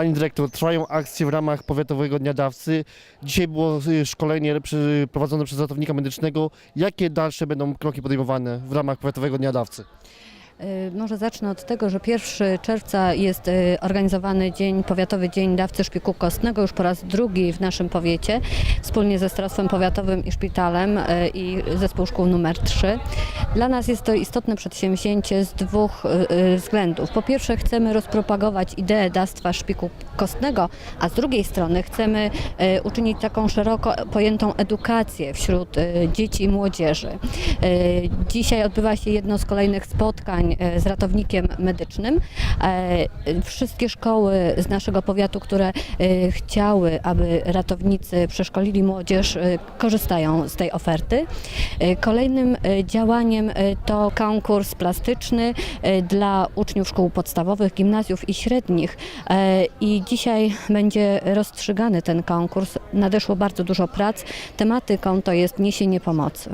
Pani dyrektor, trwają akcje w ramach Powiatowego Dnia Dawcy. Dzisiaj było y, szkolenie przy, prowadzone przez ratownika medycznego. Jakie dalsze będą kroki podejmowane w ramach Powiatowego Dnia Dawcy? Y, Może zacznę od tego, że 1 czerwca jest y, organizowany dzień, Powiatowy Dzień Dawcy Szpiku Kostnego, już po raz drugi w naszym powiecie, wspólnie ze Starostwem Powiatowym i Szpitalem y, i Zespół Szkół numer 3. Dla nas jest to istotne przedsięwzięcie z dwóch względów. Po pierwsze chcemy rozpropagować ideę dawstwa szpiku kostnego, a z drugiej strony chcemy uczynić taką szeroko pojętą edukację wśród dzieci i młodzieży. Dzisiaj odbywa się jedno z kolejnych spotkań e, z ratownikiem medycznym. E, Wszystkie szkoły z naszego powiatu, które e, chciały, aby ratownicy przeszkolili młodzież, korzystają z tej oferty. Kolejnym działaniem to konkurs plastyczny dla uczniów szkół podstawowych, gimnazjów i średnich. I dzisiaj będzie rozstrzygany ten konkurs. Nadeszło bardzo dużo prac. Tematyką to jest niesienie pomocy.